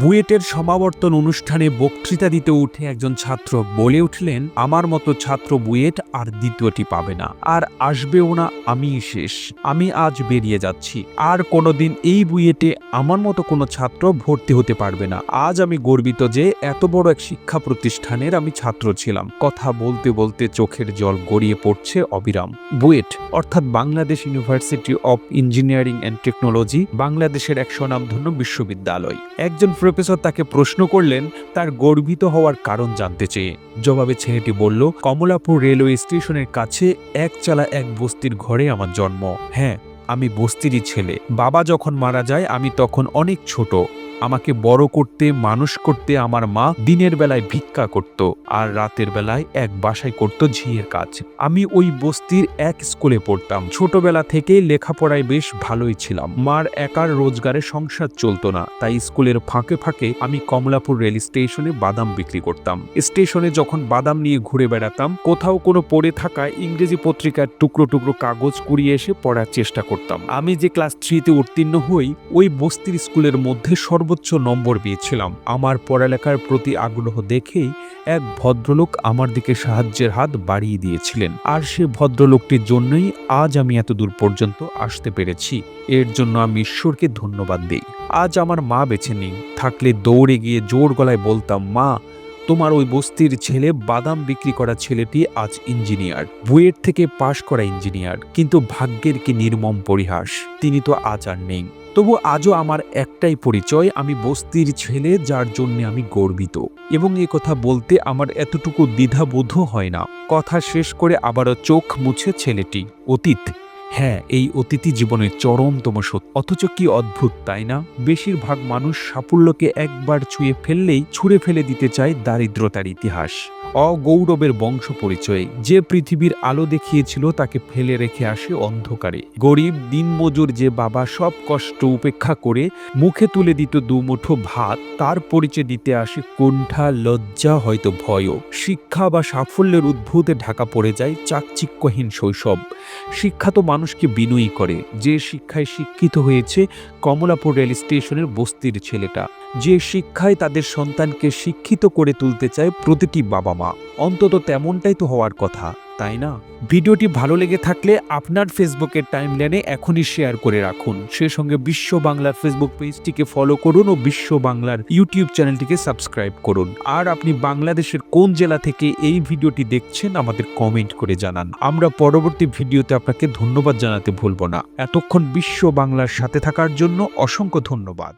বুয়েটের সমাবর্তন অনুষ্ঠানে বক্তৃতা দিতে উঠে একজন ছাত্র বলে উঠলেন, আমার মতো ছাত্র বুয়েট আর দ্বিতীয়টি পাবে না। আর আসবেও না আমি শেষ। আমি আজ বেরিয়ে যাচ্ছি। আর কোনোদিন এই বুয়েটে আমার মতো কোনো ছাত্র ভর্তি হতে পারবে না। আজ আমি গর্বিত যে এত বড় এক শিক্ষা প্রতিষ্ঠানের আমি ছাত্র ছিলাম। কথা বলতে বলতে চোখের জল গড়িয়ে পড়ছে অবিরাম। বুয়েট, অর্থাৎ Bangladesh university of engineering and technology, বাংলাদেশের এক স্বনামধন্য বিশ্ববিদ্যালয়। একজন প্রফেসর তাকে প্রশ্ন করলেন, তার গর্বিত হওয়ার কারণ জানতে চেয়ে। জবাবে ছেলেটি বলল, কমলাপুর রেলওয়ে স্টেশনের কাছে এক চালা এক বস্তির ঘরে আমার জন্ম। হ্যাঁ আমি বস্তিরই ছেলে। বাবা যখন মারা যায়, আমি তখন অনেক ছোট। আমাকে বড় করতে, মানুষ করতে আমার মা দিনের বেলায় ভিক্ষা করত আর রাতের বেলায় এক বাসায় করত ঝিয়ের কাজ। আমি ওই বস্তির এক স্কুলে পড়তাম। ছোটবেলা থেকেই লেখাপড়ায় বেশ ভালোই ছিলাম। মার একার রোজগারে সংসার চলতো না, তাই স্কুলের ফাঁকে ফাঁকে আমি কমলাপুর রেল স্টেশনে বাদাম বিক্রি করতাম। স্টেশনে যখন বাদাম নিয়ে ঘুরে বেড়াতাম, কোথাও কোনো পড়ে থাকা ইংরেজি পত্রিকার টুকরো টুকরো কাগজ কুড়িয়ে এসে পড়ার চেষ্টা করতাম। আমি যে ক্লাস থ্রিতে উত্তীর্ণ হই, ওই বস্তির স্কুলের মধ্যে সর্বোচ্চ নম্বর পেয়েছিলাম। আমার পড়ালেখার প্রতি আগ্রহ দেখেই এক ভদ্রলোক আমার দিকে সাহায্যের হাত বাড়িয়ে দিয়েছিলেন। আর সে ভদ্রলোকটির জন্যই আজ আমি এত দূর পর্যন্ত আসতে পেরেছি। এর জন্য আমি ঈশ্বরকে ধন্যবাদ দিই। আজ আমার মা বেছে নেই। থাকলে দৌড়ে গিয়ে জোর গলায় বলতাম, মা তোমার ওই বস্তির ছেলে বাদাম বিক্রি করা ছেলেটি আজ ইঞ্জিনিয়ার, বুয়েট থেকে পাশ করা ইঞ্জিনিয়ার, কিন্তু ভাগ্যের কি নির্মম পরিহাস, তিনি তো আজ আর নেই। তবু আজও আমার একটাই পরিচয়, আমি বস্তির ছেলে যার জন্য আমি গর্বিত। এবং এ কথা বলতে আমার এতটুকু দ্বিধাবোধ হয় না। কথা শেষ করে আবারও চোখ মুছে ছেলেটি, অতীত হ্যাঁ এই অতিথি জীবনের চরমতম সত্য অথচ কি অদ্ভুত, তাই না? বেশিরভাগ মানুষ সাফল্যকে একবার ছুঁয়ে ফেললেই ছুঁড়ে ফেলে দিতে চায় দারিদ্রতার ইতিহাস। অগৌরবের বংশ পরিচয় যে পৃথিবীর আলো দেখিয়েছিল তাকে ফেলে রেখে আসে অন্ধকারে। গরিব, দিনমজুর যে বাবা সব কষ্ট উপেক্ষা করে মুখে তুলে দিত দুমুঠো ভাত, তার পরিচয় দিতে আসে কুণ্ঠা, লজ্জা, হয়তো ভয়ও। শিক্ষা বা সাফল্যের উদ্ভূতে ঢাকা পড়ে যায় চাকচিক্যহীন শৈশব। শিক্ষা তো মানুষকে বিনয়ী করে। যে শিক্ষায় শিক্ষিত হয়েছে কমলাপুর রেল স্টেশনের বস্তির ছেলেটা। যে শিক্ষায় তাদের সন্তানকে শিক্ষিত করে তুলতে চায় প্রতিটি বাবা মা। অন্তত তেমনটাই তো হওয়ার কথা, তাই না? ভিডিওটি ভালো লেগে থাকলে আপনার ফেসবুকের টাইমলাইনে এখনই শেয়ার করে রাখুন। সে সঙ্গে বিশ্ব বাংলার ফেসবুক পেজটিকে ফলো করুন ও বিশ্ব বাংলার ইউটিউব চ্যানেলটিকে সাবস্ক্রাইব করুন। আর আপনি বাংলাদেশের কোন জেলা থেকে এই ভিডিওটি দেখছেন আমাদের কমেন্ট করে জানান। আমরা পরবর্তী ভিডিওতে আপনাকে ধন্যবাদ জানাতে ভুলব না। এতক্ষণ বিশ্ব বাংলার সাথে থাকার জন্য অসংখ্য ধন্যবাদ।